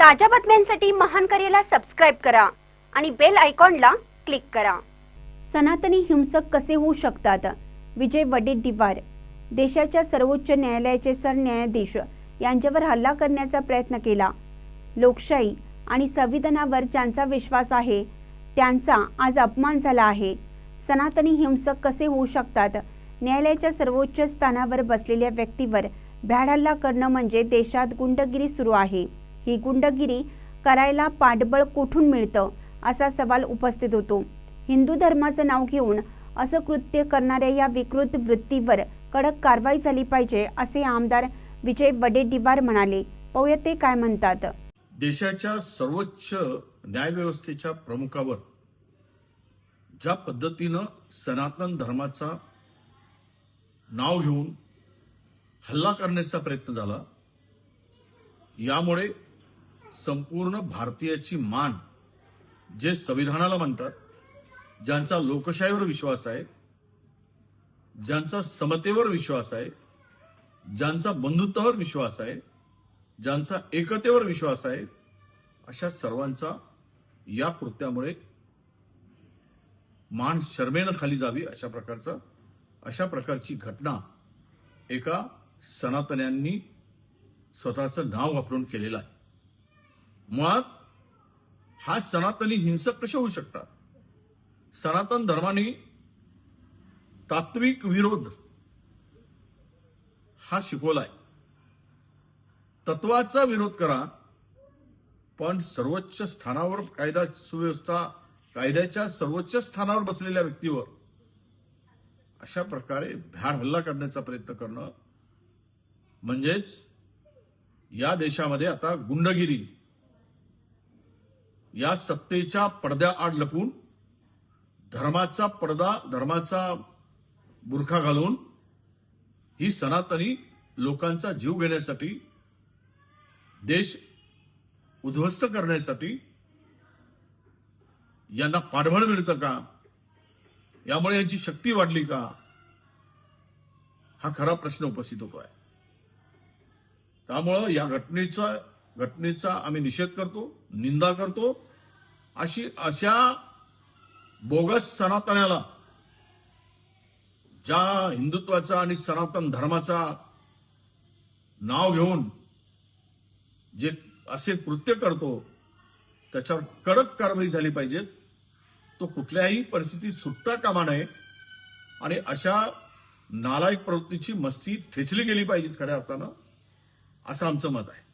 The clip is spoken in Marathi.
ताज्या बातम्यांसाठी महान करेला सबस्क्राईब करा आणि बेल आयकॉनला क्लिक करा. सनातनी हिंसक कसे होऊ शकतात? विजय वडेट्टीवार देशाच्या सर्वोच्च न्यायालयाचे सरन्यायाधीश यांच्यावर हल्ला करण्याचा प्रयत्न केला. लोकशाही आणि संविधानावर ज्यांचा विश्वास आहे त्यांचा आज अपमान झाला आहे. सनातनी हिंसक कसे होऊ शकतात? न्यायालयाच्या सर्वोच्च स्थानावर बसलेल्या व्यक्तीवर भ्याड हल्ला करणं म्हणजे देशात गुंडगिरी सुरू आहे. ही गुंडगिरी करायला पाठबळ कुठून मिळतं असा सवाल उपस्थित होतो. हिंदू धर्माचं नाव घेऊन असं कृत्य करणाऱ्या या विकृत वृत्तीवर कडक कारवाई झाली पाहिजे असे आमदार विजय वडेट्टीवार म्हणाले. पाहूया ते काय म्हणतात. देशाच्या सर्वोच्च न्यायव्यवस्थेच्या प्रमुखावर ज्या पद्धतीनं सनातन धर्माचा नाव घेऊन हल्ला करण्याचा प्रयत्न झाला यामुळे संपूर्ण भारतीयाची मान जे संविधानाला म्हणतात ज्यांचा लोकशाहीवर विश्वास आहे ज्यांचा समतेवर विश्वास आहे ज्यांचा बंधुत्वावर विश्वास आहे ज्यांचा एकतेवर विश्वास आहे अशा सर्वांचा या कृत्यामुळे मान शर्मेनं खाली जावी अशा प्रकारचा अशा प्रकारची घटना एका सनातन्यांनी स्वतःचं नाव वापरून केलेलं आहे. मुळात हा सनातनी हिंसक कसे होऊ शकतात? सनातन धर्माने तात्विक विरोध हा शिकवलाय. तत्वाचा विरोध करा पण सर्वोच्च स्थानावर कायदा सुव्यवस्था कायद्याच्या सर्वोच्च स्थानावर बसलेल्या व्यक्तीवर अशा प्रकारे भ्याड हल्ला करण्याचा प्रयत्न करणं म्हणजेच या देशामध्ये आता गुंडगिरी या सत्तेच्या पडद्याआड लपून धर्माचा पडदा धर्माचा बुरखा घालून ही सनातनी लोकांचा जीव घेण्यासाठी देश उद्ध्वस्त करण्यासाठी यांना पाठबळ मिळतं का? यामुळे यांची शक्ती वाढली का? हा खरा प्रश्न उपस्थित होतो आहे त्यामुळं या घटनेचा घटनेचा आम्ही निषेध करतो निंदा करतो. अशी अशा बोगस सनातनाला ज्या हिंदुत्वाचा आणि सनातन धर्माचा नाव घेऊन जे असे कृत्य करतो त्याच्यावर कडक कारवाई झाली पाहिजे. तो कुठल्याही परिस्थितीत सुटता कामा नये. आणि अशा नालायक प्रवृत्तीची मस्ती ठेचली गेली पाहिजेत खऱ्या अर्थानं असं आमचं मत आहे.